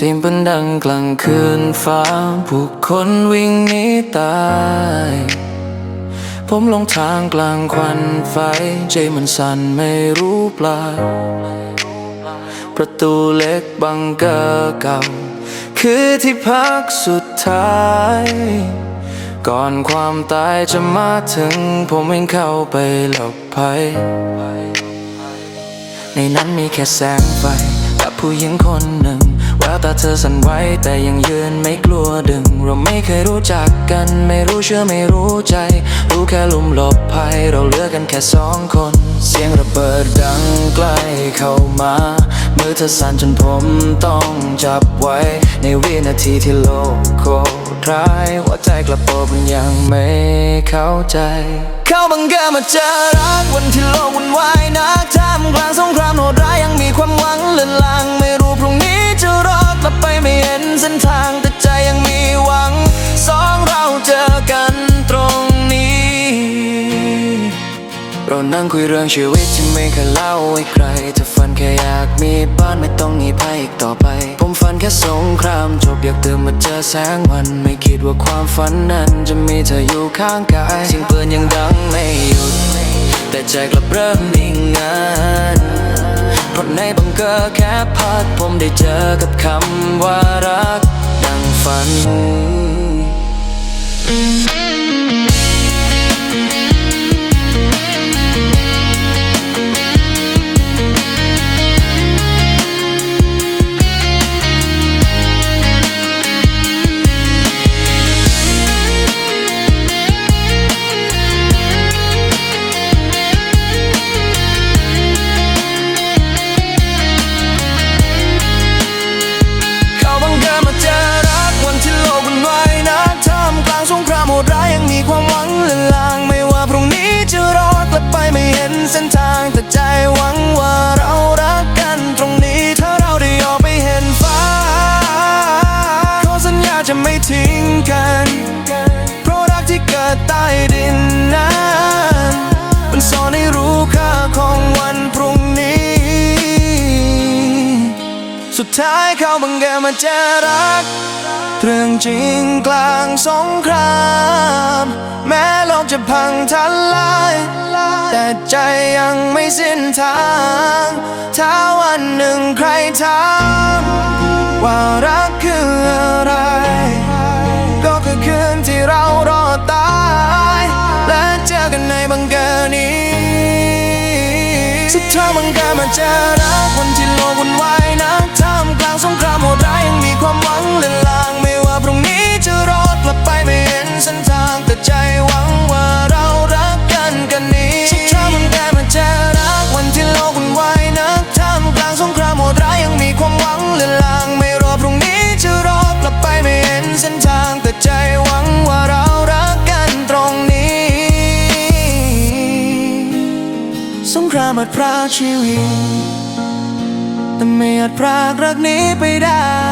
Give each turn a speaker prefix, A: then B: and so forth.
A: เสียงปืนดังกลางคืนฟ้า ผู้คนวิ่งหนีตาย ผมลงทางกลางควันไฟ ใจมันสั่นไม่รู้ปลาประตูเล็กบังเกอร์เก่า คือที่พักสุดท้าย ก่อนความตายจะมาถึง ผมวิ่งเข้าไปหลบภัย ในนั้นมีแค่แสงไฟ กับผู้หญิงคนหนึ่ง แววตาเธอสั่นไหวแต่ยังยืนไม่กลัวดึง เราไม่เคยรู้จักกัน ไม่รู้เชื่อไม่รู้ใจ รู้แค่หลุมหลบภัย เราเหลือกันแค่สองคน เสียงระเบิดดังใกล้เข้ามา มือเธอสั่นจนผมต้องจับไว้ ในวินาทีที่โลกโคตรร้ายหัวใจกระโปรงยังไม่เข้าใจ เขาบังเกิดมาเจอรักวันที่โลกวุ่นวายนักท่ามกลางสงครามโหดร้ายยังมีความหวังเลือนลาง เรานั่งคุยเรื่องชีวิตที่ไม่เคยเล่าให้ใครถ้าฝันแค่อยากมีบ้านไม่ต้องหนีภัยอีกต่อไป ผมฝันแค่สงครามจบอยากตื่นมาเจอแสงวัน ไม่คิดว่าความฝันนั้นจะมีเธออยู่ข้างกายเสียงปืนยังดังไม่หยุด แต่ใจกลับเริ่มนิ่งงันเพราะในบังเกอร์แค่พักผมได้เจอกับคำว่ารักดังฝันเกัน เพราะรักที่เกิดใต้ดินนั้นมันสอนให้รู้ค่าของวันพรุ่งนี้ สุดท้ายเขาบังเกิดมาเจอรัก เรื่องจริงกลางสงคราม แม้โลกจะพังทลาย แต่ใจยังไม่สิ้นทาง ถ้าวันหนึ่งใครถามว่ารักคืออะไร สุดท้ายบันกิดมาเจอรักวันที่โลกวุ่นวายนักท่ามกลางสงครามโหดร้ายยังมีความหวังเลือนลาง ไม่ว่าพรุ่งนี้จะรอดกลับไปไม่เห็นเส้นทางแต่ใจ อาจพรากชีวิต แต่ไม่อาจพรากรักนี้ไปได้